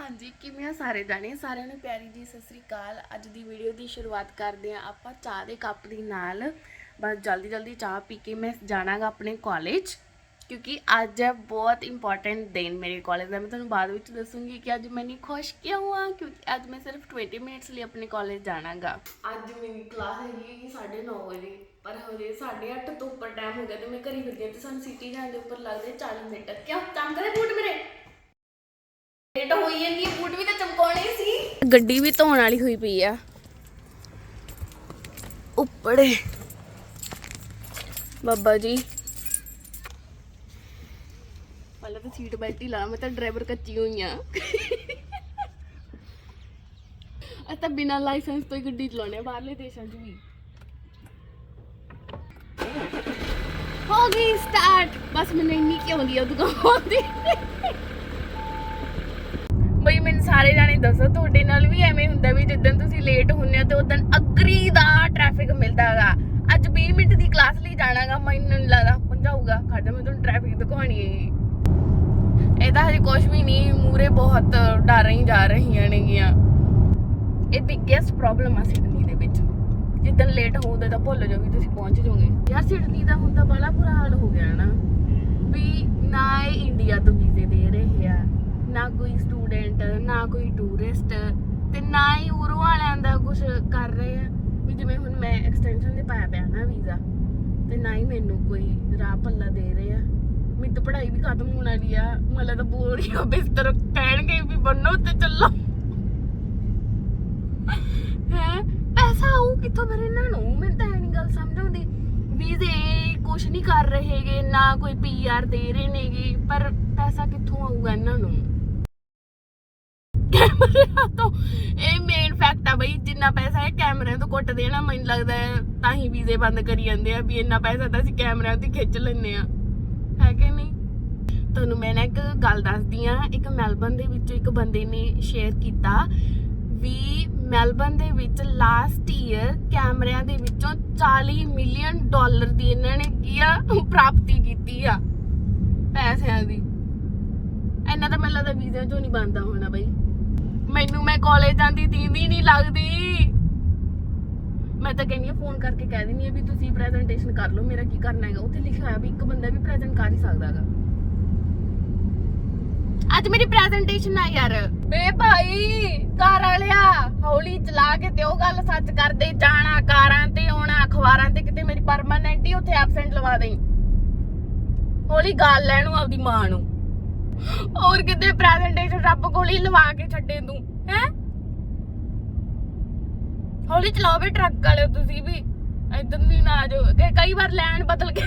ਹਾਂਜੀ, ਕਿਵੇਂ ਆ ਸਾਰੇ ਜਾਣੇ? ਸਾਰਿਆਂ ਨੂੰ ਪਿਆਰੀ ਜੀ ਸਤਿ ਸ੍ਰੀ ਅਕਾਲ। ਅੱਜ ਦੀ ਵੀਡੀਓ ਦੀ ਸ਼ੁਰੂਆਤ ਕਰਦੇ ਆ ਆਪਾਂ ਚਾਹ ਦੇ ਕੱਪ ਦੇ ਨਾਲ। ਬਸ ਜਲਦੀ ਜਲਦੀ ਚਾਹ ਪੀ ਕੇ ਮੈਂ ਜਾਣਾਗਾ ਆਪਣੇ ਕਾਲਜ ਕਿਉਂਕਿ ਅੱਜ ਹੈ ਬਹੁਤ ਇੰਪੋਰਟੈਂਟ ਦਿਨ ਮੇਰੇ ਕਾਲਜ ਦਾ। ਮੈਂ ਤੁਹਾਨੂੰ ਬਾਅਦ ਵਿੱਚ ਦੱਸੂੰਗੀ ਕਿ ਅੱਜ ਮੈਂ ਨਹੀਂ ਖੁਸ਼ ਕਿਉਂ ਆ? ਕਿਉਂਕਿ ਅੱਜ ਮੈਂ ਸਿਰਫ 20 ਮਿੰਟਸ ਲਈ ਆਪਣੇ ਕਾਲਜ ਜਾਣਾਗਾ। ਅੱਜ ਮੇਰੀ ਕਲਾਸ ਹੈਗੀ 9:30 ਵਜੇ। ਪਰ ਹਜੇ 8:30 ਤੋਂ ਉੱਪਰ ਟਾਈਮ ਹੋ ਗਿਆ ਤੇ ਮੈਂ ਘਰੀ ਫਿਰਦੀ ਹਾਂ ਤੇ ਸਾਨੂੰ ਸਿਟੀ ਜਾਣ ਦੇ ਉੱਪਰ ਲੱਗਦੇ 40 ਮਿੰਟ। ਕਿਉਂ? ਕੰਮ ਕਰੇ ਬੂਟ ਮੇਰੇ? ਲੇਟ ਹੋਈ ਜਾਂਦੀ ਹੈ ਬੂਟ ਵੀ ਤਾਂ ਚਮਕਾਉਣੇ ਸੀ। ਗੱਡੀ ਵੀ ਧੋਣ ਵਾਲੀ ਹੋਈ ਪਈ ਆ। ਉੱਪੜੇ। ਬੱਬਾ ਜੀ। ਪਹਿਲਾਂ ਤਾਂ ਸੀਟ ਬੈਲਟ ਹੀ ਲਾ ਮੈਂ ਤਾਂ ਡਰਾਈਵਰ ਕੱਚੀ ਹੋਈ ਆ। ਅਸਾਂ ਤਾਂ ਬਿਨਾਂ ਲਾਇਸੈਂਸ ਤੋਂ ਹੀ ਗੱਡੀ ਚਲਾਉਣੇ ਆ ਬਾਹਰਲੇ ਦੇਸ਼ਾਂ 'ਚ ਵੀ। ਹੋ ਗਈ ਸਟਾਰਟ ਬਸ ਮੈਨੂੰ ਇੰਨੀ ਕੀ ਆਉਂਦੀ ਆ ਦੁਕਾਨ ਮੈਨੂੰ ਸਾਰੇ ਜਾਣੇ ਦੱਸੋ, ਤੁਹਾਡੇ ਨਾਲ ਵੀ ਐਵੇਂ ਹੁੰਦਾ ਵੀ ਜਿੱਦਣ ਤੁਸੀਂ ਲੇਟ ਹੁੰਨੇ ਹੋ ਤੇ ਉਦੋਂ ਅਗਰੀ ਦਾ ਟ੍ਰੈਫਿਕ ਮਿਲਦਾਗਾ ਅੱਜ 20 ਮਿੰਟ ਦੀ ਕਲਾਸ ਲਈ ਜਾਣਾਗਾ ਮੈਨੂੰ ਲੱਗਦਾ ਪਹੁੰਚਾਊਗਾ ਖੜਦਾ ਮੈਂ ਤੁਹਾਨੂੰ ਟ੍ਰੈਫਿਕ ਦਿਖਾਉਣੀ ਹੈ ਇਹ ਤਾਂ ਹਜੇ ਕੁਝ ਵੀ ਨਹੀਂ ਮੂਰੇ ਬਹੁਤ ਡਰ ਰਹੀ ਜਾ ਰਹੀਆਂ ਨੇਗੀਆਂ। ਇਹ ਬਿਗੇਸਟ ਪ੍ਰੋਬਲਮ ਆ ਸਿਡਨੀ ਦੇ ਵਿੱਚ। ਜਿੱਦਣ ਲੇਟ ਹੋਊਦਾ ਤਾਂ ਭੁੱਲ ਜਾਓ ਵੀ ਤੁਸੀਂ ਪਹੁੰਚ ਜਾਓਗੇ। ਯਾਰ ਸਿਡਨੀ ਦਾ ਹੁਣ ਤਾਂ ਬੜਾ ਬੁਰਾ ਹਾਲ ਹੋ ਗਿਆ ਨਾ। ਵੀ ਨਾ ਇਹ ਇੰਡੀਆ ਤੋਂ ਵੀਜ਼ੇ ਦੇ ਰਹੇ ਆ, ਨਾ ਕੋਈ ਸਟੂਡੈਂਟ ਕੋਈ ਟੂਰਿਸਟ ਤੇ ਨਾ ਹੀ ਉਰੋਂ ਵਾਲਿਆਂ ਦਾ ਕੁਝ ਕਰ ਰਹੇ ਆ। ਵੀ ਜਿਵੇਂ ਹੁਣ ਮੈਂ ਐਕਸਟੈਂਸ਼ਨ ਤੇ ਪਾਇਆ ਪਿਆ ਨਾ ਵੀਜ਼ਾ, ਤੇ ਨਾ ਹੀ ਮੈਨੂੰ ਕੋਈ ਰਾਹ ਪੱਲਾ ਦੇ ਰਹੇ ਆ। ਮੇਰੀ ਤਾਂ ਪੜ੍ਹਾਈ ਵੀ ਖਤਮ ਹੋਣ ਵਾਲੀ ਆ। ਮਤਲਬ ਤਾਂ ਬੋਰ ਹੀ ਹੋ ਬਿਸਤਰ ਕਹਿਣਗੇ ਵੀ ਬੰਨੋ ਤੇ ਚੱਲੋ। ਹੈ? ਪੈਸਾ ਆਊ ਕਿੱਥੋਂ ਫਿਰ ਇਹਨਾਂ ਨੂੰ? ਮੈਨੂੰ ਤਾਂ ਇਹ ਨਹੀਂ ਗੱਲ ਸਮਝ ਆਉਂਦੀ। ਵੀਜ਼ੇ ਕੁਛ ਨਹੀਂ ਕਰ ਰਹੇਗੇ ਨਾ ਕੋਈ ਪੀਆਰ ਦੇ ਰਹੇ ਨੇਗੇ, ਪਰ ਪੈਸਾ ਕਿੱਥੋਂ ਆਊਗਾ ਇਹਨਾਂ ਨੂੰ? ਕੈਮਰਿਆਂ ਤੋਂ ਇਹ ਮੇਨ ਫੈਕਟ ਆ ਬਈ, ਜਿੰਨਾ ਪੈਸਾ ਇਹ ਕੈਮਰਿਆਂ ਤੋਂ ਕੁੱਟ ਦੇਣਾ ਮੈਨੂੰ ਲੱਗਦਾ ਤਾਂ ਹੀ ਵੀਜ਼ੇ ਬੰਦ ਕਰੀ ਜਾਂਦੇ ਆ, ਵੀ ਇੰਨਾ ਪੈਸਾ ਤਾਂ ਅਸੀਂ ਕੈਮਰਿਆਂ ਤੇ ਖਿੱਚ ਲੈਂਦੇ ਆ। ਹੈ ਕਿ ਨਹੀਂ? ਤੁਹਾਨੂੰ ਮੈਂ ਨਾ ਇੱਕ ਗੱਲ ਦੱਸਦੀ ਆ, ਇੱਕ ਮੈਲਬਨ ਦੇ ਵਿੱਚੋਂ ਇੱਕ ਬੰਦੇ ਨੇ ਸ਼ੇਅਰ ਕੀਤਾ ਵੀ ਮੈਲਬਨ ਦੇ ਵਿੱਚ ਲਾਸਟ ਈਅਰ ਕੈਮਰਿਆਂ ਦੇ ਵਿੱਚੋਂ 40 ਮਿਲੀਅਨ ਡਾਲਰ ਦੀ ਇਹਨਾਂ ਨੇ ਕੀ ਆ, ਪ੍ਰਾਪਤੀ ਕੀਤੀ ਆ, ਪੈਸਿਆਂ ਦੀ। ਇਹਨਾਂ ਦਾ ਮੈਨੂੰ ਲੱਗਦਾ ਵੀਜ਼ਾ ਚੋਂ ਨਹੀਂ ਬੰਦਾ ਹੋਣਾ ਬਈ। ਮੈਨੂੰ ਮੈਂ ਕਾਲਜ ਜਾਂਦੀ ਦੀਂਦੀ ਨਹੀਂ ਲੱਗਦੀ। ਮੈਂ ਤਾਂ ਕਹਿੰਦੀ ਆ ਫੋਨ ਕਰਕੇ ਕਹਿ ਦਿੰਦੀ ਆ ਵੀ ਤੁਸੀਂ ਪ੍ਰੈਜੈਂਟੇਸ਼ਨ ਕਰ ਲਓ, ਮੇਰਾ ਕੀ ਕਰਨਾ ਹੈਗਾ? ਉੱਥੇ ਲਿਖਿਆ ਹੋਇਆ ਵੀ ਇੱਕ ਬੰਦਾ ਵੀ ਪ੍ਰੈਜ਼ੈਂਟ ਕਰ ਹੀ ਸਕਦਾ ਹੈਗਾ। ਅੱਜ ਮੇਰੀ ਪ੍ਰੈਜੈਂਟੇਸ਼ਨ ਆ ਯਾਰ। ਬੇ ਭਾਈ ਕਾਰ ਵਾਲਿਆ, ਹੌਲੀ ਚਲਾ ਕੇ ਤੇ ਉਹ ਗੱਲ ਸੱਚ ਕਰਦੇ ਜਾਣਾ ਕਾਰਾਂ ਤੇ ਆਉਣਾ, ਅਖਬਾਰਾਂ ਤੇ ਕਿਤੇ ਮੇਰੀ ਪਰਮਾਨੈਂਟ ਹੀ ਉੱਥੇ ਐਬਸੈਂਟ ਲਵਾ ਦੇਈ। ਹੌਲੀ ਗੱਲ ਲੈਣੂ ਆਪਦੀ ਮਾਂ ਨੂੰ। ਹੋਰ ਕਿਤੇ ਪ੍ਰੈਜੈਂਟੇਸ਼ਨ ਰੱਬ ਕੋਲ ਹੀ ਲਵਾ ਕੇ ਛੱਡੇ ਤੂੰ ਹੈ? ਹੌਲੀ ਚਲਾਓ ਵੀ ਟਰੱਕ ਵਾਲਿਓ ਤੁਸੀਂ ਵੀ ਇਦਾਂ ਵੀ ਨਾ ਆਜੋ ਕਿ ਕਈ ਵਾਰ ਲੈਣ ਬਦਲ ਕੇ।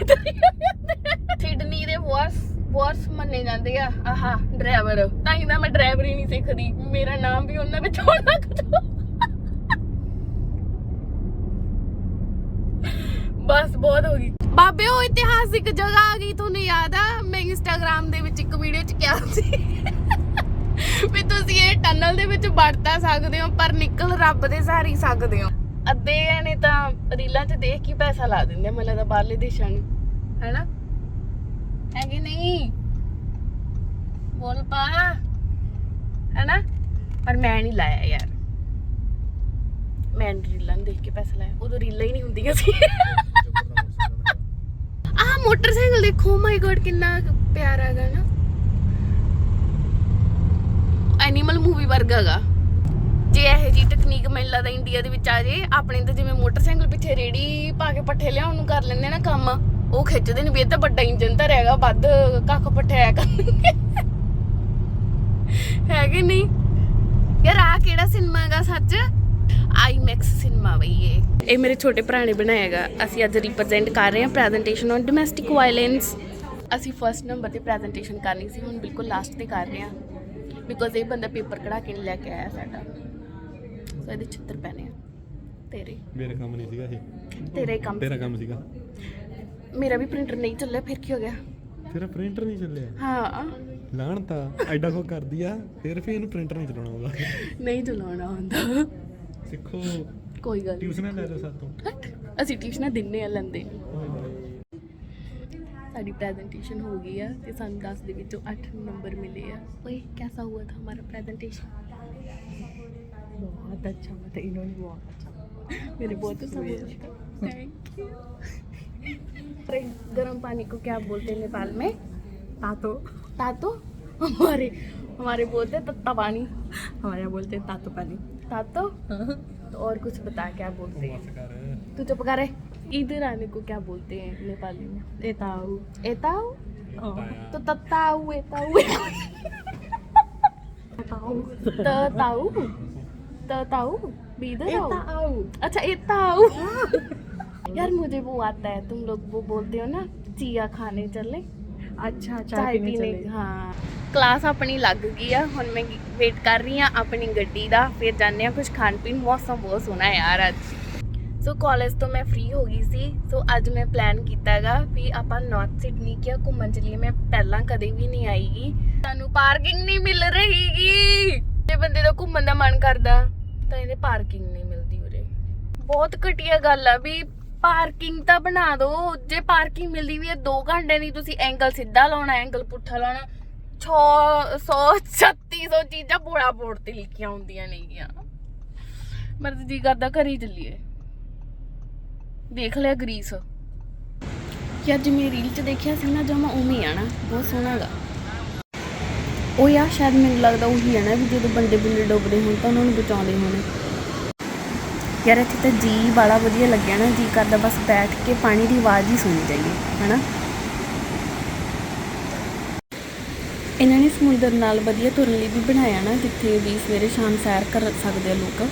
ਸਿਡਨੀ ਦੇ ਵਰਸ ਵਰਸ ਮੰਨੇ ਜਾਂਦੇ ਆ ਆਹਾ ਡਰਾਈਵਰ ਤਾਂ ਹੀ ਤਾਂ ਮੈਂ ਡਰਾਈਵਰੀ ਨਹੀਂ ਸਿੱਖਦੀ ਮੇਰਾ ਨਾਮ ਵੀ ਉਹਨਾਂ ਵਿੱਚ ਹੋਣਾ ਕੁਝ ਬਸ ਬਹੁਤ ਹੋ ਗਈ। ਬਾਬੇ ਉਹ ਇਤਿਹਾਸਿਕ ਜਗ੍ਹਾ ਆ ਗਈ ਤੁਹਾਨੂੰ ਯਾਦ ਆ? ਇੰਸਟਾਗ੍ਰam ਦੇ ਵਿੱਚ ਇੱਕ ਵੀਡੀਓ ਚ ਕਿਹਾ ਸੀ ਵੀ ਤੁਸੀਂ ਇਹ ਟਨਲ ਦੇ ਵਿੱਚ ਵੜ ਤਾਂ ਸਕਦੇ ਹੋ ਪਰ ਨਿਕਲ ਰੱਬ ਦੇ ਸਹਾਰੇ ਹੀ ਸਕਦੇ ਹੋ। ਅੱਧੇ ਨੇ ਤਾਂ ਰੀਲਾਂ 'ਚ ਦੇਖ ਕੇ ਪੈਸਾ ਲਾ ਦਿੰਦੇ ਮੈਨੂੰ ਲੱਗਦਾ ਬਾਹਰਲੇ ਦੇਸ਼ਾਂ ਨੂੰ। ਹੈਨਾ? ਹੈ ਕਿ ਨਹੀਂ? ਬੋਲ ਪਾ। ਹੈਨਾ? ਪਰ ਮੈਂ ਨਹੀਂ ਲਾਇਆ ਯਾਰ। ਮੈਂ ਰੀਲਾਂ ਨੂੰ ਦੇਖ ਕੇ ਪੈਸਾ ਲਾਇਆ। ਉਦੋਂ ਰੀਲਾਂ ਹੀ ਨਹੀਂ ਹੁੰਦੀਆਂ ਸੀ। ਆਹ ਮੋਟਰਸਾਈਕਲ ਦੇਖੋ ਮਾਈ ਗॉड ਕਿੰਨਾ ਪਿਆਰਾ ਹੈਗਾ ਨਾ। ਐਨੀਮਲ ਮੂਵੀ ਵਰਗਾ ਹੈਗਾ। ਜੇ ਇਹ ਜੀ ਟੈਕਨੀਕ ਮੈਨੂੰ ਲੱਗਦਾ ਇੰਡੀਆ ਦੇ ਵਿੱਚ ਆ ਜੇ, ਆਪਣੇ ਤਾਂ ਜਿਵੇਂ ਮੋਟਰਸਾਈਕਲ ਪਿੱਛੇ ਰੇੜੀ ਪਾ ਕੇ ਪੱਠੇ ਲਿਆਉਣ ਨੂੰ ਕਰ ਲੈਂਦੇ ਨਾ ਕੰਮ, ਉਹ ਖਿੱਚਦੇ ਨੇ ਵੀ ਇਹ ਤਾਂ ਵੱਡਾ ਇੰਜਨ ਤਾਂ ਹੈਗਾ ਵੱਧ ਕੱਖ ਪੱਠਿਆ ਕਰਨਗੇ ਹੈ ਨਹੀਂ? ਯਾਰ ਆ ਕਿਹੜਾ ਸਿਨੇਮਾ ਹੈਗਾ ਸੱਚ? ਆਈਮੈਕਸ ਸਿਨੇਮਾ ਬਈ ਇਹ। ਇਹ ਮੇਰੇ ਛੋਟੇ ਭਰਾ ਨੇ ਬਣਾਇਆ ਹੈਗਾ। ਅਸੀਂ ਅੱਜ ਰਿਪਰੈਜ਼ੈਂਟ ਕਰ ਰਹੇ ਹਾਂ ਪ੍ਰੈਜੈਂਟੇਸ਼ਨ ਔਨ ਡੋਮੈਸਟਿਕ ਵਾਇਲੈਂਸ ਅਸੀਂ ਫਰਸਟ ਨੰਬਰ ਤੇ ਪ੍ਰੈਜੈਂਟੇਸ਼ਨ ਕਰਨੀ ਸੀ ਹੁਣ ਬਿਲਕੁਲ ਲਾਸਟ ਤੇ ਕਰ ਰਹੇ ਹਾਂ। ਬਿਕੋਜ਼ ਇਹ ਬੰਦਾ ਪੇਪਰ ਕਢਾ ਕੇ ਲੈ ਕੇ ਆਇਆ ਸਾਡਾ। ਸੋ ਇਹਦੇ ਚਿੱਤਰ ਪੈਣੇ ਆ। ਤੇਰੇ। ਮੇਰਾ ਕੰਮ ਨਹੀਂ ਸੀਗਾ ਇਹ। ਤੇਰਾ ਹੀ ਕੰਮ ਤੇਰਾ ਕੰਮ ਸੀਗਾ। ਮੇਰਾ ਵੀ ਪ੍ਰਿੰਟਰ ਨਹੀਂ ਚੱਲਿਆ ਫਿਰ ਕੀ ਹੋ ਗਿਆ? ਤੇਰਾ ਪ੍ਰਿੰਟਰ ਨਹੀਂ ਚੱਲਿਆ? ਹਾਂ। ਲਾਣ ਤਾਂ ਐਡਾ ਕੋ ਕਰਦੀ ਆ ਫਿਰ ਵੀ ਇਹਨੂੰ ਪ੍ਰਿੰਟਰ ਨਹੀਂ ਚਲਾਉਣਾ ਆਉਂਦਾ। ਨਹੀਂ ਚਲਾਉਣਾ ਹੁੰਦਾ ਸਿੱਖੋ। ਕੋਈ ਗੱਲ ਟਿਊਸ਼ਨਾਂ ਲੈ ਲਓ ਸਾਤੋਂ। ਅਸੀਂ ਟਿਊਸ਼ਨਾਂ ਦਿੰਨੇ ਆ ਲੈਂਦੇ। ਸਾਡੀ ਪ੍ਰੈਜੈਂਟੇਸ਼ਨ ਹੋ ਗਈ ਆ ਤੇ ਸਾਨੂੰ 10 ਦੇ ਵਿੱਚੋਂ 8 ਨੰਬਰ ਮਿਲੇ ਆ ਓਏ कैसा हुआ था हमारा प्रेजेंटेशन बहुत अच्छा हुआ था इन्होंने बहुत अच्छा मेरे बहुत अच्छा बोला थैंक यू गर्म पानी को क्या बोलते हैं नेपाल में तातो तातो हमारे हमारे बोलते हैं तत्ता पानी हमारे यहाँ बोलते हैं तातो पानी तातो तो और कुछ बता क्या बोलते हैं तू चुप कर इधर आने को क्या बोलते हैं नेपाली में ए ताऊ एताऊ हाँ, तो तत्ताऊ एताऊ ताऊ तताऊ तताऊ भी इधर ए आओ ताऊ अच्छा एताऊ यार मुझे वो आता है तुम लोग वो बोलते हो ना चिया खाने चले अच्छा ਚਾਹ चाय पीने ਪੀਣੇ चले ਹਾਂ ਕਲਾਸ ਆਪਣੀ ਲੱਗ ਗਈ ਆ ਹੁਣ ਮੈਂ ਵੇਟ ਕਰ ਰਹੀ ਆ ਆਪਣੀ ਗੱਡੀ ਦਾ ਫਿਰ ਜਾਂਦੇ ਆ ਕੁਝ ਖਾਣ ਪੀਣ ਮੌਸਮ ਬਹੁਤ ਸੋਹਣਾ ਹੈ ਯਾਰ ਅੱਜ ਸੋ ਕਾਲਜ ਤੋਂ ਮੈਂ ਫ੍ਰੀ ਹੋ ਗਈ ਸੀ। ਸੋ ਅੱਜ ਮੈਂ ਪਲਾਨ ਕੀਤਾਗਾ ਵੀ ਆਪਾਂ ਨਾਰਥ ਸਿਡਨੀ ਕਿਆ ਘੁੰਮਣ ਚਲੀਏ। ਮੈਂ ਪਹਿਲਾਂ ਕਦੇ ਵੀ ਨਹੀਂ ਆਈਗੀ। ਤੁਹਾਨੂੰ ਪਾਰਕਿੰਗ ਨਹੀਂ ਮਿਲ ਰਹੀਗੀ। ਜੇ ਬੰਦੇ ਦਾ ਘੁੰਮਣ ਦਾ ਮਨ ਕਰਦਾ, ਤਾਂ ਇਹਦੇ ਪਾਰਕਿੰਗ ਨਹੀਂ ਮਿਲਦੀ ਉਰੇ। ਬਹੁਤ ਘਟੀਆ ਗੱਲ ਆ ਵੀ ਪਾਰਕਿੰਗ ਤਾਂ ਬਣਾ ਦਿਓ ਜੇ ਪਾਰਕਿੰਗ ਮਿਲਦੀ ਵੀ ਹੈ 2 ਘੰਟੇ ਦੀ ਤੁਸੀਂ ਐਂਗਲ ਸਿੱਧਾ ਲਾਉਣਾ ਐਂਗਲ ਪੁੱਠਾ ਲਾਉਣਾ 600 3600 ਚੀਜ਼ਾਂ ਬੋੜਾ ਪੋੜ ਤੇ ਲਿਖੀਆਂ ਹੁੰਦੀਆਂ ਨੇਗੀਆਂ। ਮਰਜ਼ੀ ਕਰਦਾ, ਘਰ ਹੀ ਚੱਲੀਏ। ਦੇਖ ਲਿਆ ਗਰੀਸ। ਯਾਰ ਜਿਵੇਂ ਰੀਲ 'ਚ ਦੇਖਿਆ ਸੀ ਨਾ ਜਮਾ ਉਵੇਂ ਹੀ ਆਣਾ ਬਹੁਤ ਸੋਹਣਾ ਉਹ ਯਾਰ ਸ਼ਾਇਦ ਮੈਨੂੰ ਲੱਗਦਾ ਉਹੀ ਹੈ ਨਾ, ਵੀ ਜਦੋਂ ਬੰਦੇ ਬੰਦੇ ਡੁੱਬਦੇ ਹੋਣ ਤਾਂ ਉਹਨਾਂ ਨੂੰ ਬਚਾਉਂਦੇ ਹੋਣ। ਯਾਰ ਇੱਥੇ ਤਾਂ ਜੀ ਬੜਾ ਵਧੀਆ ਲੱਗਿਆ ਨਾ, ਜੀ ਕਰਦਾ ਬਸ ਬੈਠ ਕੇ ਪਾਣੀ ਦੀ ਆਵਾਜ਼ ਹੀ ਸੁਣੀ ਜਾਈਏ, ਹਨਾ? ਇਹਨਾਂ ਨੇ ਸਮੁੰਦਰ ਨਾਲ ਵਧੀਆ ਤੁਰਨ ਲਈ ਵੀ ਬਣਾਇਆ ਨਾ, ਜਿੱਥੇ ਵੀ ਸਵੇਰੇ ਸ਼ਾਮ ਸੈਰ ਕਰ ਸਕਦੇ ਆ ਲੋਕ।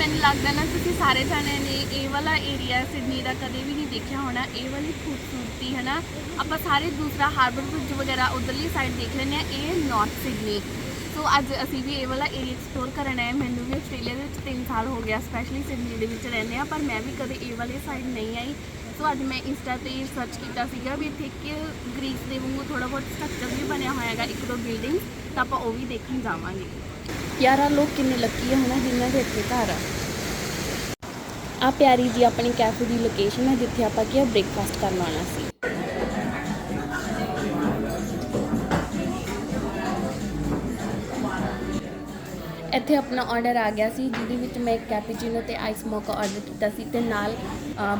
ਮੈਨੂੰ ਲੱਗਦਾ ਨਾ ਤੁਸੀਂ ਸਾਰੇ ਜਾਣਿਆਂ ਨੇ ਇਹ ਵਾਲਾ ਏਰੀਆ ਸਿਡਨੀ ਦਾ ਕਦੇ ਵੀ ਨਹੀਂ ਦੇਖਿਆ ਹੋਣਾ, ਇਹ ਵਾਲੀ ਖੂਬਸੂਰਤੀ ਹੈ ਨਾ ਆਪਾਂ ਸਾਰੇ ਦੂਸਰਾ ਹਾਰਬਰ ਬ੍ਰਿਜ ਵਗੈਰਾ ਉਧਰਲੀ ਸਾਈਡ ਦੇਖ ਲੈਂਦੇ ਆ ਇਹ ਨਾਰਥ ਸਿਡਨੀ ਸੋ ਅੱਜ ਅਸੀਂ ਵੀ ਇਹ ਵਾਲਾ ਏਰੀਆ ਐਕਸਪਲੋਰ ਕਰਨ ਹੈ। ਮੈਨੂੰ ਵੀ ਆਸਟ੍ਰੇਲੀਆ ਦੇ ਵਿੱਚ 3 ਸਾਲ ਹੋ ਗਿਆ ਸਪੈਸ਼ਲੀ ਸਿਡਨੀ ਦੇ ਵਿੱਚ ਰਹਿੰਦੇ ਆ ਪਰ ਮੈਂ ਵੀ ਕਦੇ ਇਹ ਵਾਲੇ ਸਾਈਡ ਨਹੀਂ ਆਈ। ਸੋ ਅੱਜ ਮੈਂ ਇੰਸਟਾ ਤੇ ਸਰਚ ਕੀਤਾ ਸੀਗਾ ਵੀ ਇੱਥੇ ਇੱਕ ਗ੍ਰੀਸ ਦੇ ਵਾਂਗੂ ਥੋੜਾ ਬਹੁਤ ਸਟਰਕਚਰ ਵੀ ਬਣਿਆ ਹੋਇਆ ਹੈਗਾ, ਇੱਕ ਦੋ ਬਿਲਡਿੰਗ ਤਾਂ ਆਪਾਂ ਉਹ ਵੀ ਦੇਖਣ ਜਾਵਾਂਗੇ। ਯਾਰਾ ਲੋਕ ਕਿੰਨੇ ਲੱਕੀ ਆ ਹਨਾ, ਜਿਨ੍ਹਾਂ ਦੇ ਇੱਥੇ ਘਰ ਆ। ਆ ਪਿਆਰੀ ਜੀ ਆਪਣੀ ਕੈਫੇ ਦੀ ਲੋਕੇਸ਼ਨ ਹੈ ਜਿੱਥੇ ਆਪਾਂ ਕੀ ਬ੍ਰੇਕਫਾਸਟ ਕਰਨ ਆਉਣਾ ਸੀ। ਇੱਥੇ ਆਪਣਾ ਆਰਡਰ ਆ ਗਿਆ ਸੀ, ਜਿਹਦੇ ਵਿੱਚ ਮੈਂ ਇੱਕ ਕੈਪੀਚੀਨੋ ਤੇ ਆਈਸ ਮੋਕਾ ਆਰਡਰ ਕੀਤਾ ਸੀ ਤੇ ਨਾਲ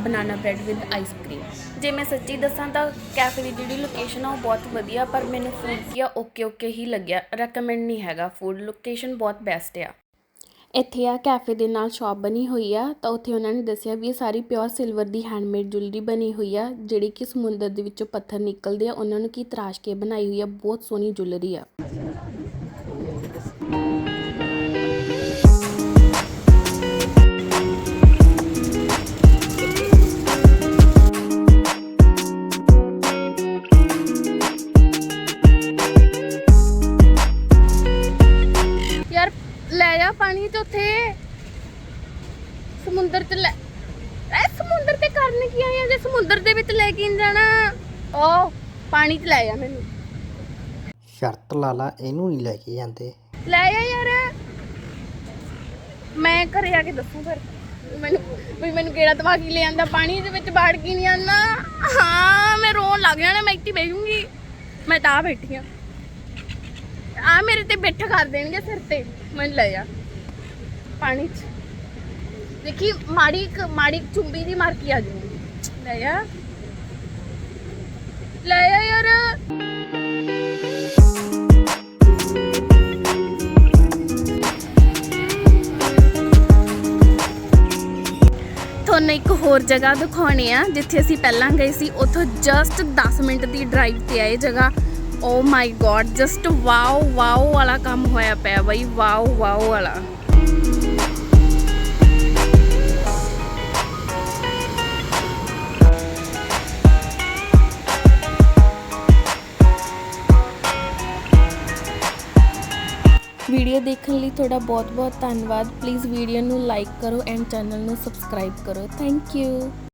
banana bread with ice ice cream ਜੇ ਮੈਂ ਸੱਚੀ ਦੱਸਾਂ ਤਾਂ ਕੈਫੇ ਦੀ ਜਿਹੜੀ ਲੋਕੇਸ਼ਨ ਆ ਉਹ ਬਹੁਤ ਵਧੀਆ, ਪਰ ਮੈਨੂੰ ਫੂਡ ਕੀ ਆ ਓਕੇ ਓਕੇ ਹੀ ਲੱਗਿਆ। ਰეკਮੈਂਡ ਨਹੀਂ ਹੈਗਾ ਫੂਡ ਲੋਕੇਸ਼ਨ ਬਹੁਤ ਬੈਸਟ ਆ। ਇੱਥੇ ਆ ਕੈਫੇ ਦੇ ਨਾਲ ਸ਼ਾਪ ਬਣੀ ਹੋਈ ਆ, ਤਾਂ ਉੱਥੇ ਉਹਨਾਂ ਨੇ ਦੱਸਿਆ ਵੀ ਇਹ ਸਾਰੀ ਪਿਓਰ ਸਿਲਵਰ ਦੀ ਹੈਂਡਮੇਡ ਜੁਐਲਰੀ ਬਣੀ ਹੋਈ ਆ, ਜਿਹੜੀ ਕਿ ਸਮੁੰਦਰ ਦੇ ਵਿੱਚੋਂ ਪੱਥਰ ਨਿਕਲਦੇ ਆ, ਉਹਨਾਂ ਨੂੰ ਕੀ ਤਰਾਸ਼ ਕੇ ਬਣਾਈ ਹੋਈ ਆ, ਬਹੁਤ ਸੋਹਣੀ ਜੁਐਲਰੀ ਆ। ਪਾਣੀ ਚ ਲੈ ਜਾ ਮੈਨੂੰ। ਸ਼ਰਤ ਲਾ ਲਾ ਇਹਨੂੰ ਨਹੀਂ ਲੈ ਕੇ ਜਾਂਦੇ। ਲੈ ਜਾ ਯਾਰ। ਮੈਂ ਘਰੇ ਆ ਕੇ ਦੱਸੂ ਫਿਰ। ਮੈਨੂੰ ਵੀ ਮੈਨੂੰ ਕਿਹੜਾ ਤਵਾਕੀ ਲੈ ਆਂਦਾ ਪਾਣੀ ਦੇ ਵਿੱਚ ਬਾੜ ਕੇ ਨਹੀਂ ਆਂਦਾ। ਹਾਂ ਮੈਂ ਰੋਣ ਲੱਗ ਜਾਣਾ ਮੈਂ ਇੱਥੇ ਬੈਠੂੰਗੀ ਮੈਂ ਤਾਂ ਆ ਬੈਠੀ ਆ। ਆ ਮੇਰੇ ਤੇ ਬਿੱਠ ਕਰ ਦੇਣਗੇ ਸਿਰ ਤੇ। ਮੈਨੂੰ ਲੈ ਜਾ। ਪਾਣੀ ਚ। ਦੇਖੀ ਮਾੜੀ ਕੁ- ਮਾੜੀ ਕੁ ਚੁੰਬੀ ਦੀ ਮਾਰ ਕੇ ਆ ਜੂਗੀ। ਲੈ ਜਾ। ਲੈ ਜਾ ਯਾਰ। ਤੁਹਾਨੂੰ ਇੱਕ ਹੋਰ ਜਗ੍ਹਾ ਦਿਖਾਉਣੀ ਆ, ਜਿੱਥੇ ਅਸੀਂ ਪਹਿਲਾਂ ਗਏ ਸੀ, ਉੱਥੋਂ ਜਸਟ 10 ਮਿੰਟ ਦੀ ਡਰਾਈਵ ਤੇ ਆਏ ਜਗ੍ਹਾ। ਓ my god just wow wow ਵਾਲਾ ਕੰਮ ਹੋਇਆ ਪਿਆ ਬਈ ਵਾਓ ਵਾਓ ਵਾਲਾ। ਦੇਖਣ ਲਈ ਤੁਹਾਡਾ ਬਹੁਤ ਬਹੁਤ ਧੰਨਵਾਦ। ਪਲੀਜ਼ ਵੀਡੀਓ ਨੂੰ ਲਾਈਕ ਕਰੋ ਐਂਡ ਚੈਨਲ ਨੂੰ ਸਬਸਕ੍ਰਾਈਬ ਕਰੋ। Thank you